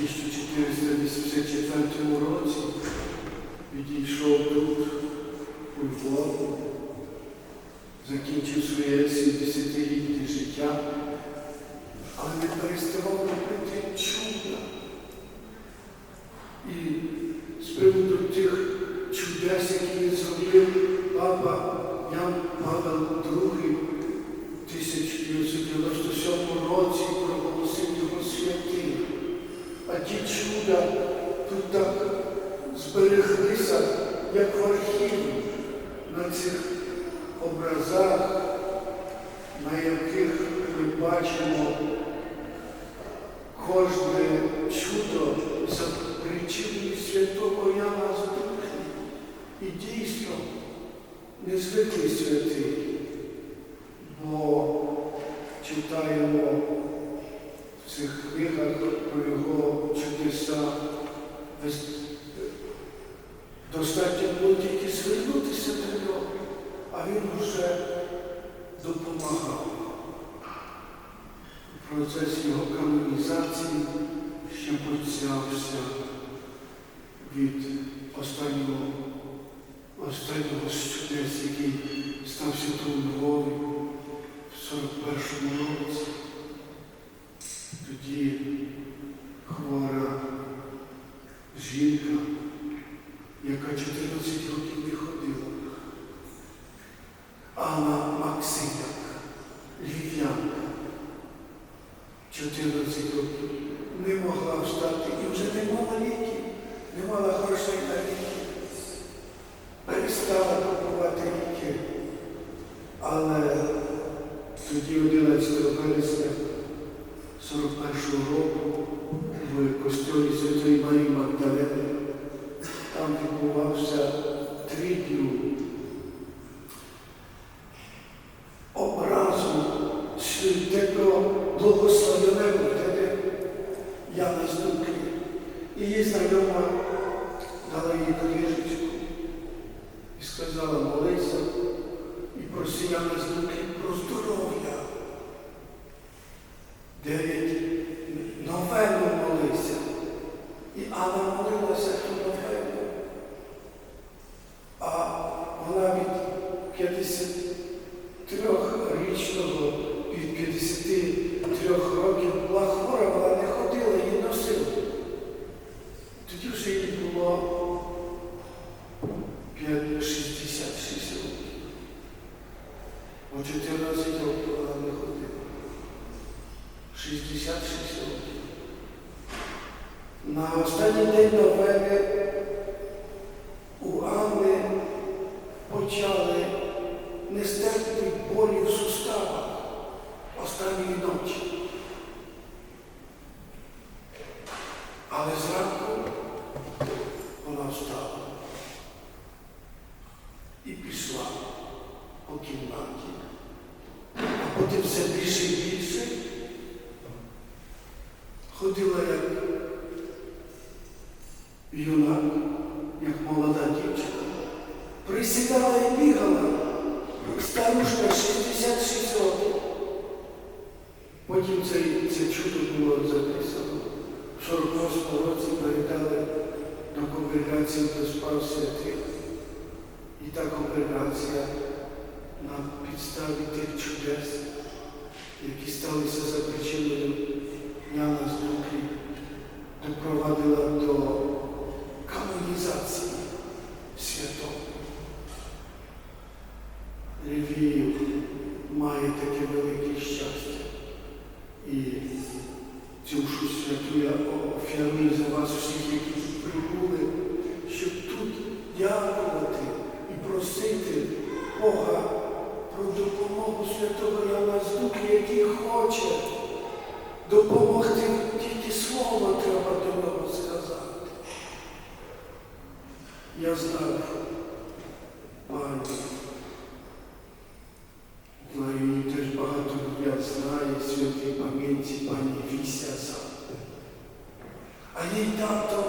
1484 році відійшов тут, у Львові, закінчив своє 70-літнє життя, але не переставав робити чуда. І з приводу тих чудес, які він зробив папа Ян Павел II в 1997 році проголосив його святим. А ті чуда тут так збереглися, як в архіві, на цих образах, на яких ми бачимо кожне чудо за причиною святого Яна з. І дійсно незвиклий святий, бо читаємо цих книгах про його чудеса. Достатньо було тільки звернутися до нього, а він вже допомагав. Процес його канонізації ще почався від останнього, останнього чудес, який стався тут у Львові в 41-му році. Тоді хвора жінка, яка 14 років не ходила, Анна Максимяк, львів'янка, 14 років не могла встати і вже не мала ліків, не мала грошей на ліки. Перестала купувати ліки. Але тоді 11 вересня 41-го року в костьолі Святої Марії Магдалени там відбувався тридню образу святого благословеного тебе Яна з Дуки. Її знайома дала їй книжечку і сказала, молися і проси Яна з Дуки про здоров'я. Дев'ять новину молися. І Анна молилася ту новину. А вона від 53-річного, від 53 років була хвора, вона не ходила, її носила. Тоді вже їй було 5 66 років. О 14 років вона не ходила. 66 років. На останній день новини у Анни почали нестерпні болі в суставах останньої ночі. Але зранку вона встала і пішла по кімнаті, а потім все більше і більше ходила як юнак, як молода дівчина. Присідала і бігала. Старушка 66 років. Потім це, це чудо було записано. В 48 році передали до конгрегації до спав святих. І та конгрегація на підставі тих чудес, які сталися за причиною Яна з Дуки, допровадила до канонізації святого. Львів має таке велике щастя. І цю душу святу я офіарую за вас всіх, які тут прибули, щоб тут дякувати і просити Бога про допомогу Святого Албанії. Знаю, її теж багато я знає святій пам'яті пані Вісяса. Їй тато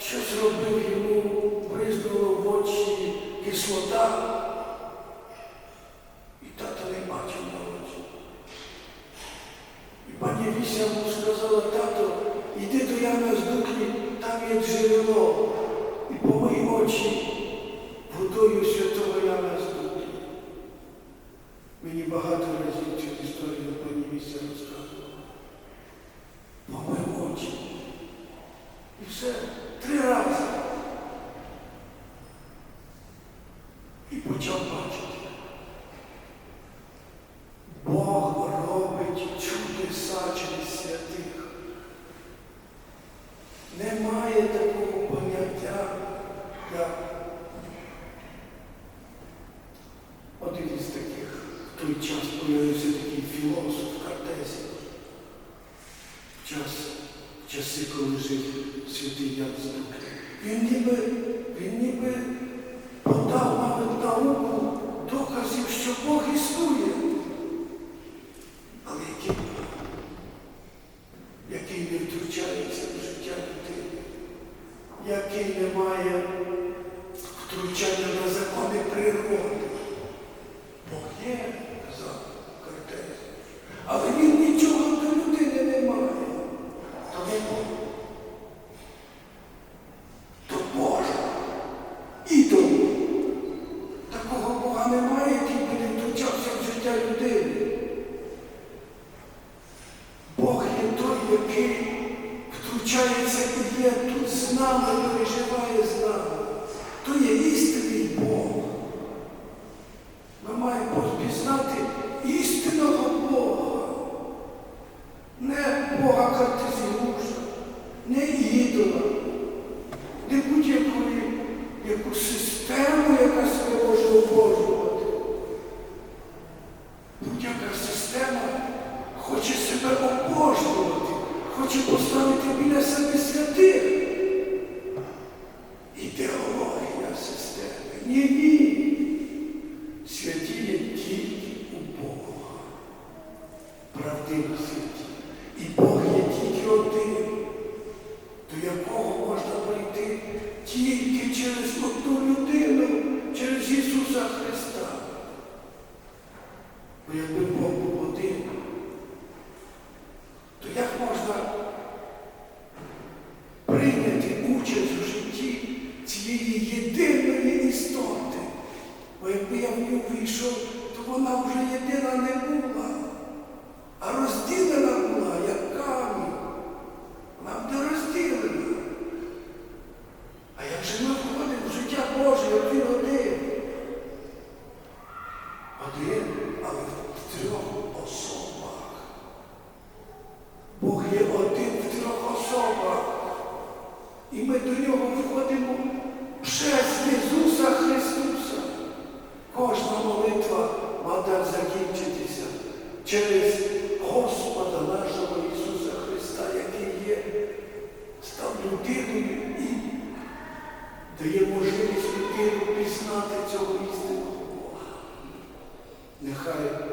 щось робив йому, бризнуло в очі кислота. І тато не бачив на очі. І пані Віся йому сказала, тато, йди до Яна з Дуклі, там є джерело. І помий очі водою святого Яна з Дуклі. Мені багато разів цю історію пані Віся розказувала. Помив очі. Все. Три рази. І почав бачити. Бог робить чудеса часи, коли жив святий Ян Здук. Він ніби, він ніби подав навіть науку доказів, що Бог існує. Але який який не втручається в життя людини, який не має втручання на закони природи. Бог є, казав Кортес. Але він нічого до людини не має. То не Бог. То Боже. Ідол. Такого Бога немає, який би не втручався в життя людини. Бог є той, який втручається і є тут з нами, переживає з нами. То є істинний Бог. Ми маємо пізнати істинного Бога. Не Бога картезіуша, не ідола, не будь-якої яку систему, яка себе може обожувати. Будь-яка система хоче себе обожнювати, хоче поставити біля себе святих. Ідеологія системи. Ні, ні. Святі є тільки у Бога. Правдиві святі. І Бог є тільки один, до якого можна прийти тільки через одну людину, через Ісуса Христа. Бо якби Бог був один, то як можна прийняти участь у житті цієї єдиної істоти? Бо якби я в нього вийшов, то вона вже єдина не була, а розділена була, як камінь. Вона буде розділена. А як же ми входимо в життя Боже, як він один? Один, але в трьох особах. Бог є один в трьох особах. І ми до нього входимо через Ісуса Христуса. Кожна молитва має закінчитися через Господа нашого Ісуса Христа, який є, став людиною і дає можливість людину пізнати цього істинного Бога. Нехай